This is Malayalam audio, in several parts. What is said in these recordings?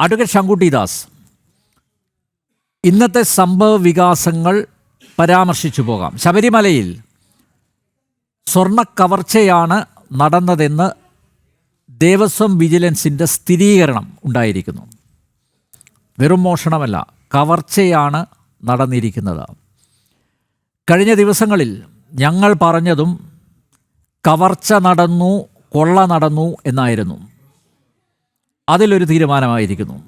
അഡ്വക്കേറ്റ് ശങ്കുട്ടിദാസ് ഇന്നത്തെ സംഭവ വികാസങ്ങൾ പരാമർശിച്ചു പോകാം. ശബരിമലയിൽ സ്വർണ കവർച്ചയാണ് നടന്നതെന്ന് ദേവസ്വം വിജിലൻസിന്റെ സ്ഥിരീകരണം ഉണ്ടായിരിക്കുന്നു. വെറും മോഷണമല്ല കവർച്ചയാണ് നടന്നിരിക്കുന്നത്. കഴിഞ്ഞ ദിവസങ്ങളിൽ ഞങ്ങൾ പറഞ്ഞതും കവർച്ച നടന്നു കൊള്ള നടന്നു എന്നായിരുന്നു. അതിലൊരു തീരുമാനമായിരിക്കുന്നു.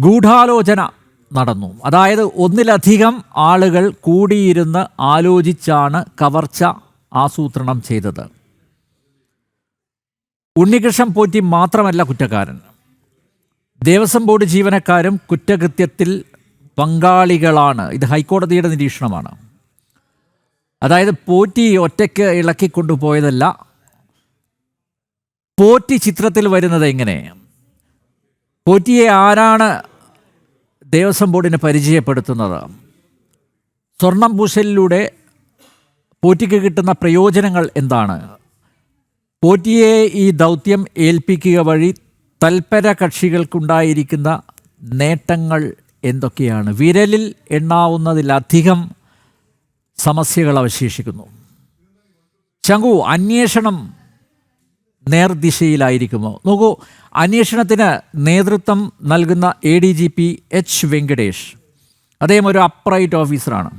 ഗൂഢാലോചന നടന്നു. അതായത് ഒന്നിലധികം ആളുകൾ കൂടിയിരുന്ന് ആലോചിച്ചാണ് കവർച്ച ആസൂത്രണം ചെയ്തത്. ഉണ്ണികൃഷ്ണൻ പോറ്റി മാത്രമല്ല കുറ്റക്കാരൻ. ദേവസ്വം ബോർഡ് ജീവനക്കാരും കുറ്റകൃത്യത്തിൽ പങ്കാളികളാണ്. ഇത് ഹൈക്കോടതിയുടെ നിരീക്ഷണമാണ്. അതായത് പോറ്റി ഒറ്റയ്ക്ക് ഇളക്കിക്കൊണ്ടുപോയതല്ല പോറ്റി ചിത്രത്തിൽ വരുന്നത് എങ്ങനെ? പോറ്റിയെ ആരാണ് ദേവസ്വം ബോർഡിനെ പരിചയപ്പെടുത്തുന്നത്? സ്വർണം പൂശലിലൂടെ പോറ്റിക്ക് കിട്ടുന്ന പ്രയോജനങ്ങൾ എന്താണ്? പോറ്റിയെ ഈ ദൗത്യം ഏൽപ്പിക്കുക വഴി തൽപര കക്ഷികൾക്കുണ്ടായിരിക്കുന്ന നേട്ടങ്ങൾ എന്തൊക്കെയാണ്? വിരലിൽ എണ്ണാവുന്നതിലധികം സമസ്യകൾ അവശേഷിക്കുന്നു. ശങ്കു അന്വേഷണം നേർദിശയിലായിരിക്കുമോ? നോക്കൂ അന്വേഷണത്തിന് നേതൃത്വം നൽകുന്ന A D G P H Venkatesh അദ്ദേഹം ഒരു അപ്രൈറ്റ് ഓഫീസറാണ്.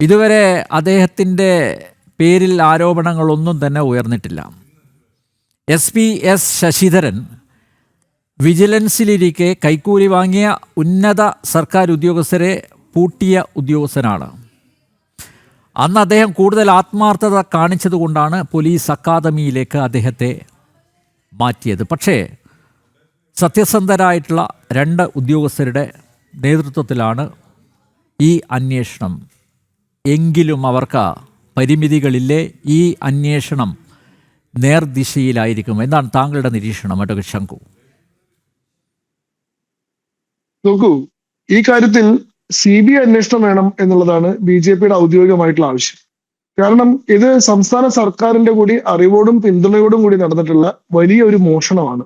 ഇതുവരെ അദ്ദേഹത്തിന്റെ പേരിൽ ആരോപണങ്ങളൊന്നും തന്നെ ഉയർന്നിട്ടില്ല. എസ് പി എസ് ശശിധരൻ വിജിലൻസിലിരിക്കെ കൈക്കൂലി വാങ്ങിയ ഉന്നത സർക്കാർ ഉദ്യോഗസ്ഥരെ പൂട്ടിയ ഉദ്യോഗസ്ഥനാണ്. അന്ന് അദ്ദേഹം കൂടുതൽ ആത്മാർത്ഥത കാണിച്ചതുകൊണ്ടാണ് പോലീസ് അക്കാദമിയിലേക്ക് അദ്ദേഹത്തെ മാറ്റിയത്. പക്ഷേ സത്യസന്ധരായിട്ടുള്ള രണ്ട് ഉദ്യോഗസ്ഥരുടെ നേതൃത്വത്തിലാണ് ഈ അന്വേഷണം. എങ്കിലും അവർക്ക് പരിമിതികളില്ലേ? ഈ അന്വേഷണം നേർദിശയിലായിരിക്കും. എന്നാണ് താങ്കളുടെ നിരീക്ഷണം അഡ്വക്കേറ്റ് ശങ്കു നോക്കൂ ഈ കാര്യത്തിൽ സി ബി ഐ അന്വേഷണം വേണം എന്നുള്ളതാണ് ബി ജെ പിയുടെ ഔദ്യോഗികമായിട്ടുള്ള ആവശ്യം. കാരണം ഇത് സംസ്ഥാന സർക്കാരിന്റെ കൂടി അറിവോടും പിന്തുണയോടും കൂടി നടന്നിട്ടുള്ള വലിയ ഒരു മോഷണമാണ്.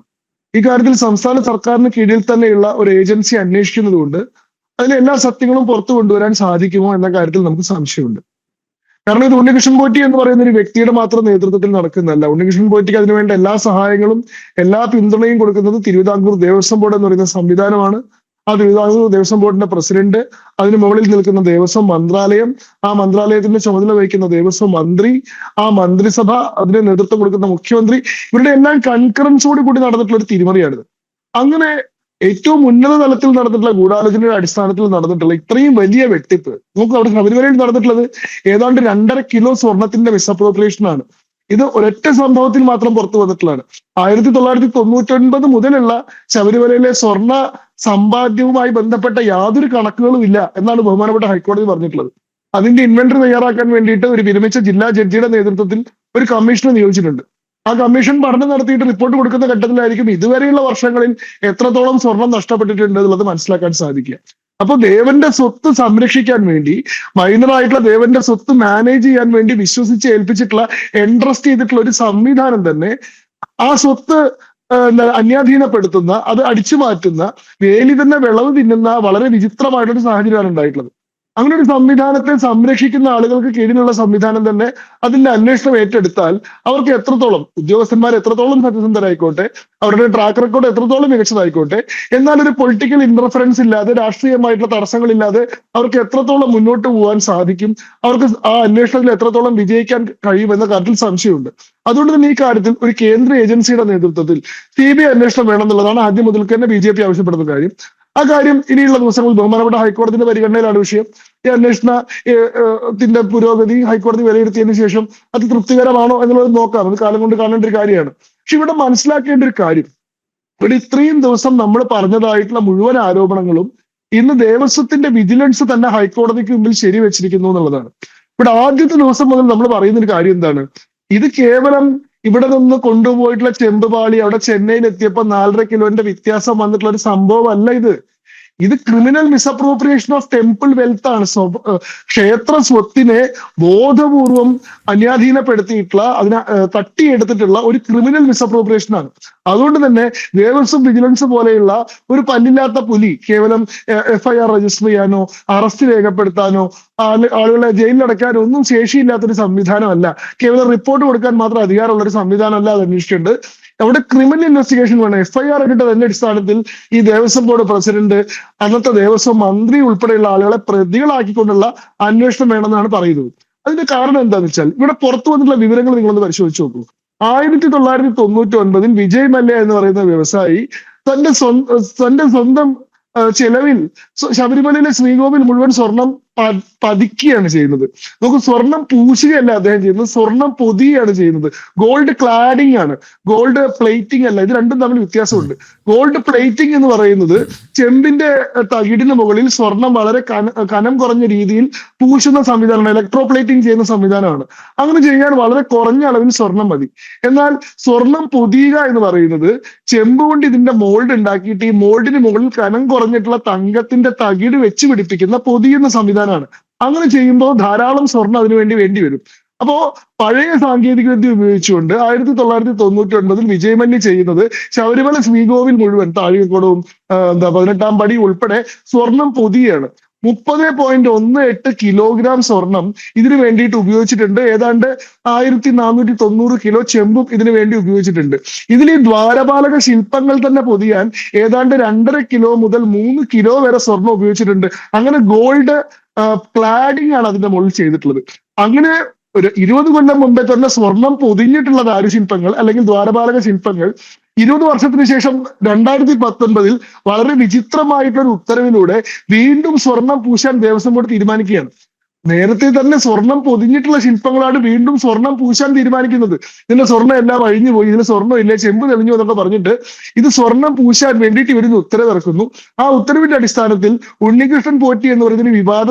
ഇക്കാര്യത്തിൽ കാര്യത്തിൽ സംസ്ഥാന സർക്കാരിന് കീഴിൽ തന്നെയുള്ള ഒരു ഏജൻസി അന്വേഷിക്കുന്നത് കൊണ്ട് അതിലെ എല്ലാ സത്യങ്ങളും പുറത്തു കൊണ്ടുവരാൻ സാധിക്കുമോ എന്ന കാര്യത്തിൽ നമുക്ക് സംശയമുണ്ട്. കാരണം ഇത് ഉണ്ണികൃഷ്ണൻ പോറ്റി എന്ന് പറയുന്ന ഒരു വ്യക്തിയുടെ മാത്രം നേതൃത്വത്തിൽ നടക്കുന്നതല്ല. ഉണ്ണികൃഷ്ണൻ പോറ്റിക്ക് അതിനുവേണ്ട എല്ലാ സഹായങ്ങളും എല്ലാ പിന്തുണയും കൊടുക്കുന്നത് തിരുവിതാംകൂർ ദേവസ്വം ബോർഡ് എന്ന് പറയുന്ന സംവിധാനമാണ്. ആ ദേവസ്വം ബോർഡിന്റെ പ്രസിഡന്റ്. അതിന് മുകളിൽ നിൽക്കുന്ന ദേവസ്വം മന്ത്രാലയം. ആ മന്ത്രാലയത്തിന്റെ ചുമതല വഹിക്കുന്ന ദേവസ്വം മന്ത്രി. ആ മന്ത്രിസഭ അതിന് നേതൃത്വം കൊടുക്കുന്ന മുഖ്യമന്ത്രി. ഇവരുടെ എല്ലാം കൺകറൻസോട് കൂടി നടന്നിട്ടുള്ള ഒരു തിരിമറിയാണിത്. അങ്ങനെ ഏറ്റവും ഉന്നത തലത്തിൽ നടന്നിട്ടുള്ള ഗൂഢാലോചനയുടെ അടിസ്ഥാനത്തിൽ നടന്നിട്ടുള്ള ഇത്രയും വലിയ വെട്ടിപ്പ്. നമുക്ക് അവിടെ ശബരിമലയിൽ നടന്നിട്ടുള്ളത് ഏതാണ്ട് രണ്ടര കിലോ സ്വർണത്തിന്റെ മിസ്അപ്രോപ്രിയേഷൻ ആണ് ഇത് ഒരൊറ്റ സംഭവത്തിൽ മാത്രം പുറത്തു വന്നിട്ടുള്ളതാണ്. ആയിരത്തി തൊള്ളായിരത്തി തൊണ്ണൂറ്റി ഒൻപത് മുതലുള്ള ശബരിമലയിലെ സ്വർണ സമ്പാദ്യവുമായി ബന്ധപ്പെട്ട യാതൊരു കണക്കുകളും ഇല്ല എന്നാണ് ബഹുമാനപ്പെട്ട ഹൈക്കോടതി പറഞ്ഞിട്ടുള്ളത്. അതിന്റെ ഇൻവെന്ററി തയ്യാറാക്കാൻ വേണ്ടിയിട്ട് ഒരു വിരമിച്ച ജില്ലാ ജഡ്ജിയുടെ നേതൃത്വത്തിൽ ഒരു കമ്മീഷനെ നിയോഗിച്ചിട്ടുണ്ട്. ആ കമ്മീഷൻ പഠനം നടത്തിയിട്ട് റിപ്പോർട്ട് കൊടുക്കുന്ന ഘട്ടത്തിലായിരിക്കും ഇതുവരെയുള്ള വർഷങ്ങളിൽ എത്രത്തോളം സ്വർണം നഷ്ടപ്പെട്ടിട്ടുണ്ട് എന്നുള്ളത് മനസ്സിലാക്കാൻ സാധിക്കുക. അപ്പൊ ദേവന്റെ സ്വത്ത് സംരക്ഷിക്കാൻ വേണ്ടി മൈനറായിട്ടുള്ള ദേവന്റെ സ്വത്ത് മാനേജ് ചെയ്യാൻ വേണ്ടി വിശ്വസിച്ച് ഏൽപ്പിച്ചിട്ടുള്ള എൻട്രസ്റ്റ് ചെയ്തിട്ടുള്ള ഒരു സംവിധാനം തന്നെ ആ സ്വത്ത് എന്താ, അന്യാധീനപ്പെടുത്തുന്ന അത് അടിച്ചു മാറ്റുന്ന വേലി തന്നെ വിളവ് തിന്നുന്ന വളരെ വിചിത്രമായിട്ടുള്ള ഒരു സാഹചര്യമാണ് ഉണ്ടായിട്ടുള്ളത്. അങ്ങനെ ഒരു സംവിധാനത്തെ സംരക്ഷിക്കുന്ന ആളുകൾക്ക് കീഴിലുള്ള സംവിധാനം തന്നെ അതിന്റെ അന്വേഷണം ഏറ്റെടുത്താൽ അവർക്ക് എത്രത്തോളം ഉദ്യോഗസ്ഥന്മാർ എത്രത്തോളം സത്യസന്ധരായിക്കോട്ടെ അവരുടെ ട്രാക്ക് റെക്കോർഡ് എത്രത്തോളം മികച്ചതായിക്കോട്ടെ എന്നാൽ ഒരു പൊളിറ്റിക്കൽ ഇന്റർഫറൻസ് ഇല്ലാതെ രാഷ്ട്രീയമായിട്ടുള്ള തടസ്സങ്ങളില്ലാതെ അവർക്ക് എത്രത്തോളം മുന്നോട്ട് പോകാൻ സാധിക്കും അവർക്ക് ആ അന്വേഷണത്തിൽ എത്രത്തോളം വിജയിക്കാൻ കഴിയുമെന്ന കാര്യത്തിൽ സംശയമുണ്ട്. അതുകൊണ്ട് തന്നെ ഈ കാര്യത്തിൽ ഒരു കേന്ദ്ര ഏജൻസിയുടെ നേതൃത്വത്തിൽ സി ബി ഐ അന്വേഷണം വേണമെന്നുള്ളതാണ് ആദ്യം മുതൽക്ക് തന്നെ ബി ജെ പി ആവശ്യപ്പെടുന്ന കാര്യം. ആ കാര്യം ഇനിയുള്ള ദിവസങ്ങളിൽ ബഹുമാനപ്പെട്ട ഹൈക്കോടതിയുടെ പരിഗണനയിലാണ് വിഷയം. ഈ അന്വേഷണ ഏഹ്, ഏഹ്, ത്തിന്റെ പുരോഗതി ഹൈക്കോടതി വിലയിരുത്തിയതിനു ശേഷം അത് തൃപ്തികരമാണോ എന്നുള്ളത് നോക്കാം. അത് കാലം കൊണ്ട് കാണേണ്ട ഒരു കാര്യമാണ്. പക്ഷെ ഇവിടെ മനസ്സിലാക്കേണ്ട ഒരു കാര്യം. ഇവിടെ ഇത്രയും ദിവസം നമ്മൾ പറഞ്ഞതായിട്ടുള്ള മുഴുവൻ ആരോപണങ്ങളും ഇന്ന് ദേവസ്വത്തിന്റെ വിജിലൻസ് തന്നെ ഹൈക്കോടതിക്ക് മുമ്പിൽ ശരിവെച്ചിരിക്കുന്നു എന്നുള്ളതാണ്. ഇവിടെ ആദ്യത്തെ ദിവസം മുതൽ നമ്മൾ പറയുന്ന ഒരു കാര്യം എന്താണ്? ഇത് കേവലം ഇവിടെ നിന്ന് കൊണ്ടുപോയിട്ടുള്ള ചെമ്പുപാളി അവിടെ ചെന്നൈയിൽ എത്തിയപ്പോൾ നാലര കിലോന്റെ വ്യത്യാസം വന്നിട്ടുള്ള ഒരു സംഭവമല്ല ഇത്. ഇത് criminal misappropriation of temple wealth ആണ്. ക്ഷേത്ര സ്വത്തിനെ ബോധപൂർവം അന്യാധീനപ്പെടുത്തിയിട്ടുള്ള അതിനെ തട്ടിയെടുത്തിട്ടുള്ള ഒരു ക്രിമിനൽ മിസ്അപ്രോപ്രിയേഷൻ ആണ്. അതുകൊണ്ട് തന്നെ ദേവസ്വം വിജിലൻസ് പോലെയുള്ള ഒരു പല്ലില്ലാത്ത പുലി കേവലം എഫ്ഐആർ രജിസ്റ്റർ ചെയ്യാനോ അറസ്റ്റ് രേഖപ്പെടുത്താനോ ആളുകളെ ആളുകളെ ജയിലിലടക്കാനോ ഒന്നും ശേഷിയില്ലാത്ത ഒരു സംവിധാനമല്ല. കേവലം റിപ്പോർട്ട് കൊടുക്കാൻ മാത്രം അധികാരമുള്ള ഒരു സംവിധാനമല്ല അത് അന്വേഷിച്ചിട്ടുണ്ട്. അവിടെ ക്രിമിനൽ ഇൻവെസ്റ്റിഗേഷൻ വേണം. എഫ്ഐആർ ഇട്ടതിന്റെ അടിസ്ഥാനത്തിൽ ഈ ദേവസ്വം ബോർഡ് പ്രസിഡന്റ് അന്നത്തെ ദേവസ്വം മന്ത്രി ഉൾപ്പെടെയുള്ള ആളുകളെ പ്രതികളാക്കിക്കൊണ്ടുള്ള അന്വേഷണം വേണമെന്നാണ് പറയുന്നത്. അതിന്റെ കാരണം എന്താണെന്ന് വെച്ചാൽ ഇവിടെ പുറത്തു വന്നിട്ടുള്ള വിവരങ്ങൾ നിങ്ങളൊന്ന് പരിശോധിച്ച് നോക്കൂ. ആയിരത്തി തൊള്ളായിരത്തി തൊണ്ണൂറ്റി ഒൻപതിൽ വിജയ് മല്യ എന്ന് പറയുന്ന വ്യവസായി തന്റെ സ്വന്തം തന്റെ സ്വന്തം ചെലവിൽ ശബരിമലയിലെ ശ്രീകോവിൽ മുഴുവൻ സ്വർണം പതിക്കുകയാണ് ചെയ്യുന്നത്. നമുക്ക് സ്വർണം പൂശുകയല്ല അദ്ദേഹം ചെയ്യുന്നത്. സ്വർണം പൊതിയാണ് ചെയ്യുന്നത്. ഗോൾഡ് ക്ലാഡിംഗ് ആണ്. ഗോൾഡ് പ്ലേറ്റിംഗ് അല്ല. ഇത് രണ്ടും തമ്മിൽ വ്യത്യാസമുണ്ട്. ഗോൾഡ് പ്ലേറ്റിംഗ് എന്ന് പറയുന്നത് ചെമ്പിന്റെ തകിടിന് മുകളിൽ സ്വർണം വളരെ കന- കുറഞ്ഞ രീതിയിൽ പൂശുന്ന സംവിധാനമാണ് ഇലക്ട്രോ പ്ലേറ്റിംഗ് ചെയ്യുന്ന സംവിധാനമാണ്. അങ്ങനെ ചെയ്യാൻ വളരെ കുറഞ്ഞ അളവിൽ സ്വർണം മതി. എന്നാൽ സ്വർണം പൊതിയുക എന്ന് പറയുന്നത് ചെമ്പ് കൊണ്ട് ഇതിന്റെ മോൾഡ് ഉണ്ടാക്കിയിട്ട് ഈ മോൾഡിന് മുകളിൽ കനം കുറഞ്ഞിട്ടുള്ള തങ്കത്തിന്റെ തകിട് വെച്ച് പിടിപ്പിക്കുന്ന പൊതിയുന്ന സംവിധാനമാണ്. അങ്ങനെ ചെയ്യുമ്പോൾ ധാരാളം സ്വർണം അതിനുവേണ്ടി വേണ്ടി വേണ്ടി വരും. അപ്പോ പഴയ സാങ്കേതിക വിദ്യ ഉപയോഗിച്ചുകൊണ്ട് ആയിരത്തി തൊള്ളായിരത്തി തൊണ്ണൂറ്റി ഒൻപതിൽ വിജയമല്യ ചെയ്യുന്നത് ശബരിമല ശ്രീകോവിൽ മുഴുവൻ താഴികക്കുടവും എന്താ പതിനെട്ടാം പടി ഉൾപ്പെടെ സ്വർണം പൊതിയാണ്. മുപ്പത് പോയിന്റ് ഒന്ന് എട്ട് കിലോഗ്രാം സ്വർണം ഇതിനു വേണ്ടിയിട്ട് ഉപയോഗിച്ചിട്ടുണ്ട്. ഏതാണ്ട് ആയിരത്തി നാനൂറ്റി തൊണ്ണൂറ് കിലോ ചെമ്പും ഇതിനു വേണ്ടി ഉപയോഗിച്ചിട്ടുണ്ട്. ഇതിൽ ഈ ദ്വാരപാലക ശില്പങ്ങൾ തന്നെ പൊതിയാൻ ഏതാണ്ട് രണ്ടര കിലോ മുതൽ മൂന്ന് കിലോ വരെ സ്വർണം ഉപയോഗിച്ചിട്ടുണ്ട്. അങ്ങനെ ഗോൾഡ് ക്ലാഡിംഗ് ആണ് അതിന്റെ മുകളിൽ ചെയ്തിട്ടുള്ളത്. അങ്ങനെ ഒരു ഇരുപത് കൊല്ലം മുമ്പേ തന്നെ സ്വർണം പൊതിഞ്ഞിട്ടുള്ള ദാരുശില്പങ്ങൾ അല്ലെങ്കിൽ ദ്വാരപാലക ശില്പങ്ങൾ ഇരുപത് വർഷത്തിന് ശേഷം രണ്ടായിരത്തി പത്തൊൻപതിൽ വളരെ വിചിത്രമായിട്ടുള്ള ഒരു ഉത്തരവിലൂടെ വീണ്ടും സ്വർണം പൂശാൻ ദേവസ്വം ബോർഡ് തീരുമാനിക്കുകയാണ്. നേരത്തെ തന്നെ സ്വർണം പൊതിഞ്ഞിട്ടുള്ള ശില്പങ്ങളാണ് വീണ്ടും സ്വർണം പൂശാൻ തീരുമാനിക്കുന്നത്. ഇതിന്റെ സ്വർണം എല്ലാം അഴിഞ്ഞു പോയി. ഇതിന് സ്വർണം ഇല്ല ചെമ്പ് തെളിഞ്ഞു എന്നൊക്കെ പറഞ്ഞിട്ട് ഇത് സ്വർണം പൂശാൻ വേണ്ടിയിട്ട് ഇവരിന്ന് ഉത്തരവ് ഇറക്കുന്നു. ആ ഉത്തരവിന്റെ അടിസ്ഥാനത്തിൽ ഉണ്ണികൃഷ്ണൻ പോറ്റി എന്ന് പറയുന്നതിന് വിവാദ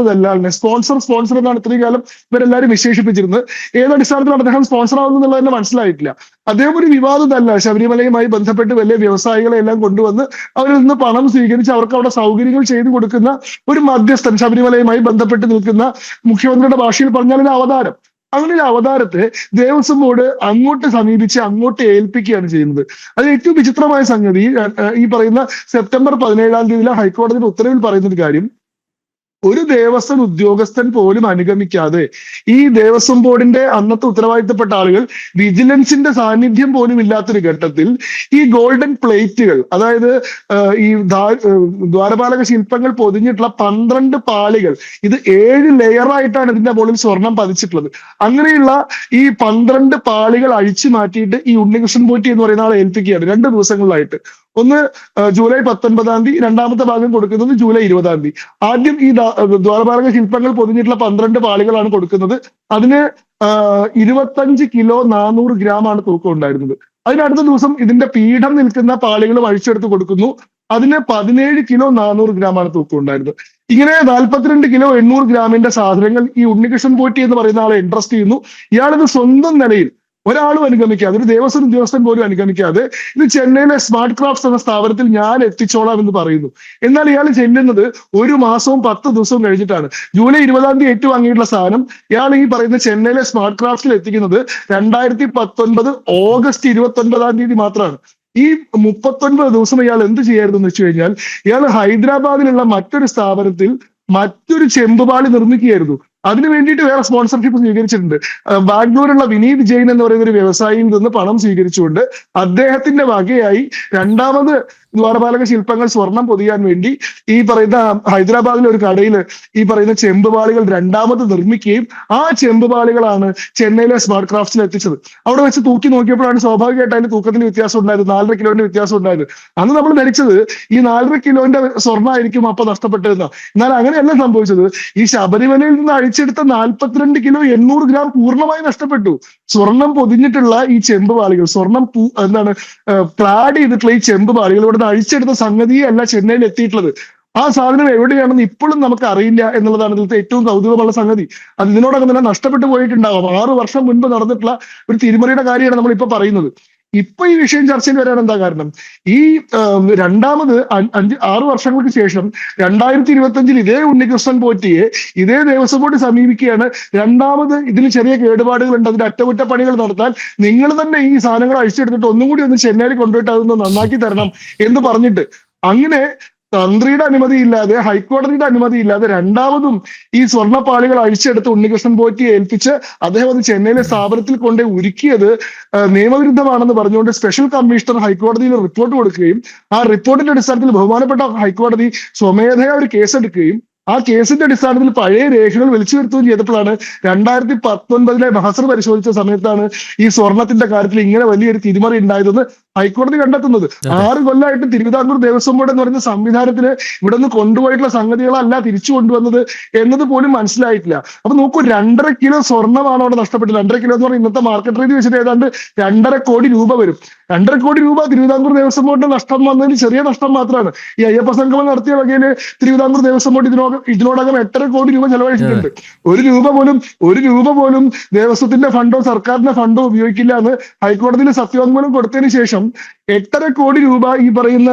സ്പോൺസർ സ്പോൺസർ എന്നാണ് ഇത്രയും കാലം ഇവരെല്ലാവരും വിശേഷിപ്പിച്ചിരുന്നത്. ഏത് അടിസ്ഥാനത്തിലാണ് അദ്ദേഹം സ്പോൺസർ ആവുന്നത് എന്നുള്ളത് തന്നെ മനസ്സിലായിട്ടില്ല. അദ്ദേഹം ഒരു വിവാദ ദല്ലാൾ ശബരിമലയുമായി ബന്ധപ്പെട്ട് വലിയ വ്യവസായികളെ എല്ലാം കൊണ്ടുവന്ന് അവരിൽ നിന്ന് പണം സ്വീകരിച്ച് അവർക്ക് അവിടെ സൗകര്യങ്ങൾ ചെയ്തു കൊടുക്കുന്ന ഒരു മധ്യസ്ഥൻ ശബരിമലയുമായി ബന്ധപ്പെട്ട് നിൽക്കുന്ന മുഖ്യമന്ത്രിയുടെ ഭാഷയിൽ പറഞ്ഞാൽ ഒരു അവതാരം. അങ്ങനെ ഒരു അവതാരത്തെ ദേവസ്വം ബോർഡ് അങ്ങോട്ട് സമീപിച്ച് അങ്ങോട്ട് ഏൽപ്പിക്കുകയാണ് ചെയ്യുന്നത്. അത് ഏറ്റവും വിചിത്രമായ സംഗതി ഈ പറയുന്ന സെപ്റ്റംബർ പതിനേഴാം തീയതിയിലെ ഹൈക്കോടതിയുടെ ഉത്തരവിൽ പറയുന്ന ഒരു കാര്യം ഒരു ദേവസ്വം ഉദ്യോഗസ്ഥൻ പോലും അനുഗമിക്കാതെ ഈ ദേവസ്വം ബോർഡിന്റെ അന്നത്തെ ഉത്തരവാദിത്തപ്പെട്ട ആളുകൾ വിജിലൻസിന്റെ സാന്നിധ്യം പോലും ഇല്ലാത്തൊരു ഘട്ടത്തിൽ ഈ ഗോൾഡൻ പ്ലേറ്റുകൾ അതായത് ഈ ദ്വാരപാലക ശില്പങ്ങൾ പൊതിഞ്ഞിട്ടുള്ള പന്ത്രണ്ട് പാളികൾ ഇത് ഏഴ് ലെയറായിട്ടാണ് ഇതിന്റെ മുകളിൽ സ്വർണം പതിച്ചിട്ടുള്ളത്. അങ്ങനെയുള്ള ഈ പന്ത്രണ്ട് പാളികൾ അഴിച്ചു മാറ്റിയിട്ട് ഈ ഉണ്ണികൃഷ്ണൻ പോറ്റി എന്ന് പറയുന്ന ആളെ ഏൽപ്പിക്കുകയാണ് രണ്ട് ദിവസങ്ങളിലായിട്ട്. ഒന്ന് ജൂലൈ പത്തൊൻപതാം തീയതി രണ്ടാമത്തെ ഭാഗം കൊടുക്കുന്നത് ജൂലൈ ഇരുപതാം തീയതി. ആദ്യം ഈ ദ്വാരപാലക ശില്പങ്ങൾ പൊതിഞ്ഞിട്ടുള്ള പന്ത്രണ്ട് പാളികളാണ് കൊടുക്കുന്നത്. അതിന് ഇരുപത്തഞ്ച് കിലോ നാനൂറ് ഗ്രാം ആണ് തൂക്കം ഉണ്ടായിരുന്നത്. അതിനടുത്ത ദിവസം ഇതിന്റെ പീഠം നിൽക്കുന്ന പാളികളും അഴിച്ചെടുത്ത് കൊടുക്കുന്നു. അതിന് പതിനേഴ് കിലോ നാനൂറ് ഗ്രാം ആണ് തൂക്കം ഉണ്ടായിരുന്നത്. ഇങ്ങനെ നാൽപ്പത്തിരണ്ട് കിലോ എണ്ണൂറ് ഗ്രാമിന്റെ സാധനങ്ങൾ ഈ ഉണ്ണികൃഷ്ണൻ പോറ്റി എന്ന് പറയുന്ന ആളെ ഇൻട്രസ്റ്റ് ചെയ്യുന്നു. ഇയാളിത് സ്വന്തം നിലയിൽ ഒരാളും അനുഗമിക്കാതെ ഒരു ദേവസ്വം ഉദ്യോഗസ്ഥൻ പോലും അനുഗമിക്കാതെ ഇത് ചെന്നൈയിലെ സ്മാർട്ട് ക്രാഫ്റ്റ്സ് എന്ന സ്ഥാപനത്തിൽ ഞാൻ എത്തിച്ചോളാം എന്ന് പറയുന്നു. എന്നാൽ ഇയാൾ ചെല്ലുന്നത് ഒരു മാസവും പത്ത് ദിവസവും കഴിഞ്ഞിട്ടാണ്. ജൂലൈ ഇരുപതാം തീയതി ഏറ്റുവാങ്ങിയിട്ടുള്ള സാധനം ഇയാൾ ഈ പറയുന്ന ചെന്നൈയിലെ സ്മാർട്ട് ക്രാഫ്റ്റ്സിൽ എത്തിക്കുന്നത് രണ്ടായിരത്തി പത്തൊൻപത് ഓഗസ്റ്റ് ഇരുപത്തി ഒൻപതാം തീയതി മാത്രമാണ്. ഈ മുപ്പത്തൊൻപത് ദിവസം ഇയാൾ എന്ത് ചെയ്യായിരുന്നു എന്ന് വെച്ച് കഴിഞ്ഞാൽ ഇയാൾ ഹൈദരാബാദിലുള്ള മറ്റൊരു സ്ഥാപനത്തിൽ മറ്റൊരു ചെമ്പുപാളി നിർമ്മിക്കുകയായിരുന്നു. അതിനു വേണ്ടിയിട്ട് വേറെ സ്പോൺസർഷിപ്പ് സ്വീകരിച്ചിട്ടുണ്ട്. ബാംഗ്ലൂരുള്ള വിനീത് ജെയിൻ എന്ന് പറയുന്ന ഒരു വ്യവസായിയിൽ നിന്ന് പണം സ്വീകരിച്ചുകൊണ്ട് അദ്ദേഹത്തിന്റെ വകയായി രണ്ടാമത് ദ്വാരപാലക ശില്പങ്ങൾ സ്വർണം പൊതിയാൻ വേണ്ടി ഈ പറയുന്ന ഹൈദരാബാദിലെ ഒരു കടയിൽ ഈ പറയുന്ന ചെമ്പുപാളികൾ രണ്ടാമത് നിർമ്മിക്കുകയും ആ ചെമ്പുപാളികളാണ് ചെന്നൈയിലെ സ്മാർട്ട് ക്രാഫ്റ്റ്സിൽ എത്തിച്ചത്. അവിടെ വെച്ച് തൂക്കി നോക്കിയപ്പോഴാണ് സ്വാഭാവികമായിട്ട് അതിന്റെ തൂക്കത്തിന് വ്യത്യാസം ഉണ്ടായത് നാലര കിലോന്റെ വ്യത്യാസം ഉണ്ടായത്. അന്ന് നമ്മൾ ധരിച്ചത് ഈ നാലര കിലോന്റെ സ്വർണമായിരിക്കും അപ്പൊ നഷ്ടപ്പെട്ടിരുന്ന എന്നാൽ അങ്ങനെയല്ല സംഭവിച്ചത്. ഈ ശബരിമലയിൽ നിന്ന് അഴിച്ചെടുത്ത നാൽപ്പത്തിരണ്ട് കിലോ എണ്ണൂറ് ഗ്രാം പൂർണമായി നഷ്ടപ്പെട്ടു. സ്വർണം പൊതിഞ്ഞിട്ടുള്ള ഈ ചെമ്പ് പാളികൾ സ്വർണം പൂ എന്താണ് പ്ലാഡ് ചെയ്തിട്ടുള്ള ഈ ചെമ്പ് പാളികൾ ഇവിടുന്ന് അഴിച്ചെടുത്ത സംഗതിയല്ല ചെന്നൈയിൽ എത്തിയിട്ടുള്ളത്. ആ സാധനം എവിടെയാണെന്ന് ഇപ്പോഴും നമുക്ക് അറിയില്ല എന്നുള്ളതാണ് ഇതിലത്തെ ഏറ്റവും കൗതുകമുള്ള സംഗതി. അത് ഇതിനോടകം തന്നെ നഷ്ടപ്പെട്ടു പോയിട്ടുണ്ടാവാം. ആറു വർഷം മുൻപ് നടന്നിട്ടുള്ള ഒരു തിരുമറിയുടെ കാര്യമാണ് നമ്മൾ ഇപ്പൊ പറയുന്നത്. ഇപ്പൊ ഈ വിഷയം ചർച്ചയിൽ വരാൻ എന്താ കാരണം? ഈ രണ്ടാമത് അഞ്ച് ആറു വർഷങ്ങൾക്ക് ശേഷം രണ്ടായിരത്തി ഇരുപത്തി അഞ്ചിൽ ഇതേ ഉണ്ണികൃഷ്ണൻ പോറ്റിയെ ഇതേ ദേവസ്വം ബോർഡ് സമീപിക്കുകയാണ്. രണ്ടാമത് ഇതിൽ ചെറിയ കേടുപാടുകൾ ഉണ്ട് അതിന്റെ അറ്റകുറ്റപ്പണികൾ നടത്താൻ നിങ്ങൾ തന്നെ ഈ സാധനങ്ങൾ അഴിച്ചെടുത്തിട്ട് ഒന്നും കൂടി ഒന്ന് ചെന്നൈയിൽ കൊണ്ടുപോയിട്ട് അതൊന്ന് നന്നാക്കി തരണം എന്ന് പറഞ്ഞിട്ട്. അങ്ങനെ തന്ത്രിയുടെ അനുമതി ഇല്ലാതെ ഹൈക്കോടതിയുടെ അനുമതി ഇല്ലാതെ രണ്ടാമതും ഈ സ്വർണപ്പാളികൾ അഴിച്ചെടുത്ത് ഉണ്ണികൃഷ്ണൻ പോറ്റിയെ ഏൽപ്പിച്ച് അദ്ദേഹം അത് ചെന്നൈയിലെ സ്ഥാപനത്തിൽ കൊണ്ട് ഉരുക്കിയത് നിയമവിരുദ്ധമാണെന്ന് പറഞ്ഞുകൊണ്ട് സ്പെഷ്യൽ കമ്മീഷണർ ഹൈക്കോടതിയിൽ റിപ്പോർട്ട് കൊടുക്കുകയും ആ റിപ്പോർട്ടിന്റെ അടിസ്ഥാനത്തിൽ ബഹുമാനപ്പെട്ട ഹൈക്കോടതി സ്വമേധയാ ഒരു കേസെടുക്കുകയും ആ കേസിന്റെ അടിസ്ഥാനത്തിൽ പഴയ രേഖകൾ വിളിച്ചു വരുത്തുകയും ചെയ്തപ്പോഴാണ് രണ്ടായിരത്തി പത്തൊൻപതിലെ മഹസർ പരിശോധിച്ച സമയത്താണ് ഈ സ്വർണത്തിന്റെ കാര്യത്തിൽ ഇങ്ങനെ വലിയൊരു തിരിമറി ഉണ്ടായതെന്ന് ഹൈക്കോടതി കണ്ടെത്തുന്നത്. ആറ് കൊല്ലമായിട്ട് തിരുവിതാംകൂർ ദേവസ്വം ബോർഡ് എന്ന് പറയുന്ന സംവിധാനത്തിന് ഇവിടെ നിന്ന് കൊണ്ടുപോയിട്ടുള്ള സംഗതികളല്ല തിരിച്ചു കൊണ്ടുവന്നത് എന്നത് പോലും മനസ്സിലായിട്ടില്ല. അപ്പൊ നോക്കൂ രണ്ടര കിലോ സ്വർണമാണ് അവിടെ നഷ്ടപ്പെട്ടത്. രണ്ടര കിലോ എന്ന് പറഞ്ഞാൽ ഇന്നത്തെ മാർക്കറ്റ് റേറ്റ് വെച്ചിട്ട് ഏതാണ്ട് രണ്ടര കോടി രൂപ വരും. രണ്ടര കോടി രൂപ തിരുവിതാംകൂർ ദേവസ്വം ബോർഡിന്റെ നഷ്ടം വന്നതിന് ചെറിയ നഷ്ടം മാത്രമാണ്. ഈ അയ്യപ്പ സംഗമം നടത്തിയ വകയിൽ തിരുവിതാംകൂർ ദേവസ്വം ബോർഡ് ഇതിനോ ഇതിനോടകം എട്ടര കോടി രൂപ ചെലവഴിച്ചിട്ടുണ്ട്. ഒരു രൂപ പോലും ഒരു രൂപ പോലും ദേവസ്വത്തിന്റെ ഫണ്ടോ സർക്കാരിന്റെ ഫണ്ടോ ഉപയോഗിക്കില്ല എന്ന് ഹൈക്കോടതിയിൽ സത്യവാങ്മൂലം കൊടുത്തതിന് ശേഷം എട്ടര കോടി രൂപ ഈ പറയുന്ന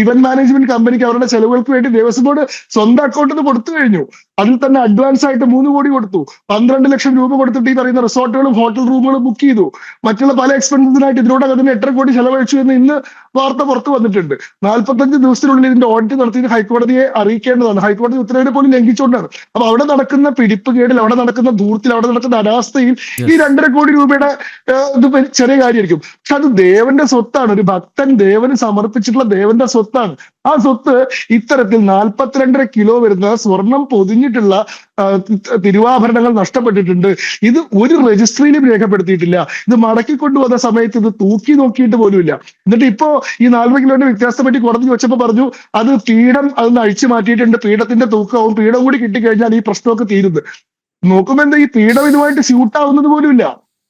ഇവന്റ് മാനേജ്മെന്റ് കമ്പനിക്ക് അവരുടെ ചെലവുകൾക്ക് വേണ്ടി ദേവസ്വം ബോർഡ് സ്വന്തം അക്കൗണ്ടിൽ നിന്ന് കൊടുത്തു കഴിഞ്ഞു. അതിൽ തന്നെ അഡ്വാൻസ് ആയിട്ട് മൂന്ന് കോടി കൊടുത്തു. പന്ത്രണ്ട് ലക്ഷം രൂപ കൊടുത്തിട്ട് ഈ പറയുന്ന റിസോർട്ടുകളും ഹോട്ടൽ റൂമുകളും ബുക്ക് ചെയ്തു. മറ്റുള്ള പല എക്സ്പെൻസിനായിട്ട് ഇതിനോടകം തന്നെ എട്ടര കോടി ചെലവഴിച്ചു എന്ന് ഇന്ന് വാർത്ത പുറത്തു വന്നിട്ടുണ്ട്. നാൽപ്പത്തഞ്ച് ദിവസത്തിനുള്ളിൽ ഇതിന്റെ ഓഡിറ്റ് നടത്തി ഹൈക്കോടതിയെ അറിയിക്കേണ്ടതാണ്. ഹൈക്കോടതി ഉത്തരവിനെ പോലും ലംഘിച്ചുകൊണ്ടാണ്. അപ്പൊ അവിടെ നടക്കുന്ന പിടിപ്പ് കേടിൽ അവിടെ നടക്കുന്ന ദൂരത്തിൽ അവിടെ നടക്കുന്ന അനാസ്ഥയിൽ ഈ രണ്ടര കോടി രൂപയുടെ ഇത് ചെറിയ കാര്യമായിരിക്കും. പക്ഷെ അത് ദേവന്റെ സ്വത്താണ്. ഒരു ഭക്തൻ ദേവന് സമർപ്പിച്ചിട്ടുള്ള ദേവന്റെ സ്വത്താണ്. ആ സ്വത്ത് ഇത്തരത്തിൽ നാൽപ്പത്തിരണ്ടര കിലോ വരുന്ന സ്വർണം പൊതിഞ്ഞിട്ടുള്ള തിരുവാഭരണങ്ങൾ നഷ്ടപ്പെട്ടിട്ടുണ്ട്. ഇത് ഒരു രജിസ്ട്രിയിലും രേഖപ്പെടുത്തിയിട്ടില്ല. ഇത് മടക്കി കൊണ്ടുവന്ന സമയത്ത് ഇത് തൂക്കി നോക്കിയിട്ട് പോലുമില്ല. എന്നിട്ട് ഇപ്പോ ഈ നാൽപ്പത് കിലോന്റെ വ്യത്യാസത്തെ പറ്റി കോടതി വെച്ചപ്പോ പറഞ്ഞു അത് പീഠം അതൊന്ന് അഴിച്ചു മാറ്റിയിട്ടുണ്ട്. പീഠത്തിന്റെ തൂക്കവും പീഠം കൂടി കിട്ടിക്കഴിഞ്ഞാൽ ഈ പ്രശ്നമൊക്കെ തീരുന്നത് നോക്കുമ്പോ എന്താ ഈ പീഠം ഇതുമായിട്ട് സ്യൂട്ട് ആവുന്നത് പോലുമില്ല.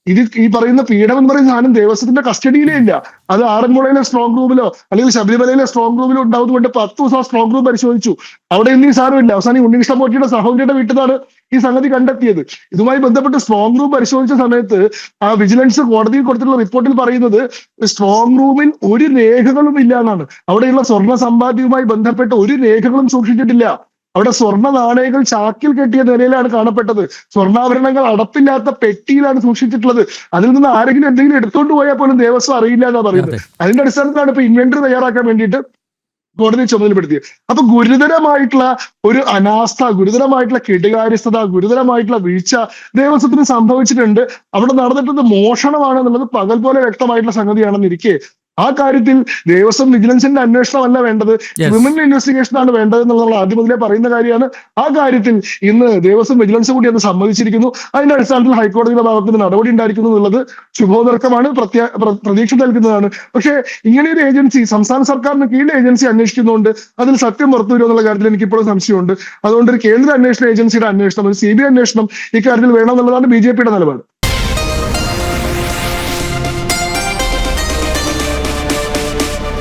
ഇത് ഈ പറയുന്ന പീഠം എന്ന് പറയുന്ന സാധനം ദേവസ്വത്തിന്റെ കസ്റ്റഡിയിലേ ഇല്ല. അത് ആറന്മുളയിലെ സ്ട്രോങ് റൂമിലോ അല്ലെങ്കിൽ ശബരിമലയിലെ സ്ട്രോങ് റൂമിലോ ഉണ്ടാവുന്നതുകൊണ്ട് പത്ത് ദിവസം ആ സ്ട്രോങ് റൂം പരിശോധിച്ചു. അവിടെ ഒന്നും ഈ സാധനം ഇല്ല. അവസാനം ഉണ്ണികൃഷ്ണ പോറ്റിയുടെ സഹോദരിയുടെ വീട്ടിലാണ് ഈ സംഗതി കണ്ടെത്തിയത്. ഇതുമായി ബന്ധപ്പെട്ട് സ്ട്രോങ് റൂം പരിശോധിച്ച സമയത്ത് ആ വിജിലൻസ് കോടതിയിൽ കൊടുത്തിട്ടുള്ള റിപ്പോർട്ടിൽ പറയുന്നത് സ്ട്രോങ് റൂമിൽ ഒരു രേഖകളും ഇല്ല എന്നാണ്. അവിടെയുള്ള സ്വർണ സമ്പാദ്യവുമായി ബന്ധപ്പെട്ട ഒരു രേഖകളും സൂക്ഷിച്ചിട്ടില്ല. അവിടെ സ്വർണ നാണയങ്ങൾ ചാക്കിൽ കെട്ടിയ നിലയിലാണ് കാണപ്പെട്ടത്. സ്വർണാഭരണങ്ങൾ അടപ്പില്ലാത്ത പെട്ടിയിലാണ് സൂക്ഷിച്ചിട്ടുള്ളത്. അതിൽ നിന്ന് ആരെങ്കിലും എന്തെങ്കിലും എടുത്തോണ്ട് പോയാൽ പോലും ദേവസ്വം അറിയില്ല എന്നാ പറയുന്നത്. അതിന്റെ അടിസ്ഥാനത്തിലാണ് ഇപ്പൊ ഇൻവെന്ററി തയ്യാറാക്കാൻ വേണ്ടിയിട്ട് കോടതി ചുമതലപ്പെടുത്തിയത്. അപ്പൊ ഗുരുതരമായിട്ടുള്ള ഒരു അനാസ്ഥ ഗുരുതരമായിട്ടുള്ള കെടുകാര്യസ്ഥത ഗുരുതരമായിട്ടുള്ള വീഴ്ച ദേവസ്വത്തിന് സംഭവിച്ചിട്ടുണ്ട്. അവിടെ നടന്നിട്ടുള്ളത് മോഷണമാണ് എന്നുള്ളത് പകൽ പോലെ വ്യക്തമായിട്ടുള്ള സംഗതിയാണെന്നിരിക്കെ ആ കാര്യത്തിൽ ദേവസ്വം വിജിലൻസിന്റെ അന്വേഷണമല്ല വേണ്ടത്. ക്രിമിനൽ ഇൻവെസ്റ്റിഗേഷൻ ആണ് വേണ്ടത് എന്നുള്ള ആദ്യം മുതലേ പറയുന്ന കാര്യമാണ്. ആ കാര്യത്തിൽ ഇന്ന് ദേവസ്വം വിജിലൻസ് കൂടി അത് സമ്മതിച്ചിരിക്കുന്നു. അതിന്റെ അടിസ്ഥാനത്തിൽ ഹൈക്കോടതിയുടെ ഭാഗത്ത് നിന്ന് നടപടി ഉണ്ടായിരിക്കുന്നു എന്നുള്ളത് ശുഭോദർക്കമാണ് പ്രത്യ പ്രതീക്ഷ നൽകുന്നതാണ്. പക്ഷേ ഇങ്ങനെ ഒരു ഏജൻസി സംസ്ഥാന സർക്കാരിന് കീഴിലെ ഏജൻസി അന്വേഷിക്കുന്നുണ്ട് അതിൽ സത്യം പുറത്തു വരുമോ എന്നുള്ള കാര്യത്തിൽ എനിക്ക് ഇപ്പോഴും സംശയമുണ്ട്. അതുകൊണ്ട് ഒരു കേന്ദ്ര അന്വേഷണ ഏജൻസിയുടെ അന്വേഷണം ഒരു സി ബി ഐ അന്വേഷണം ഇക്കാര്യത്തിൽ വേണമെന്നുള്ളതാണ് ബി ജെ പിയുടെ നിലപാട്.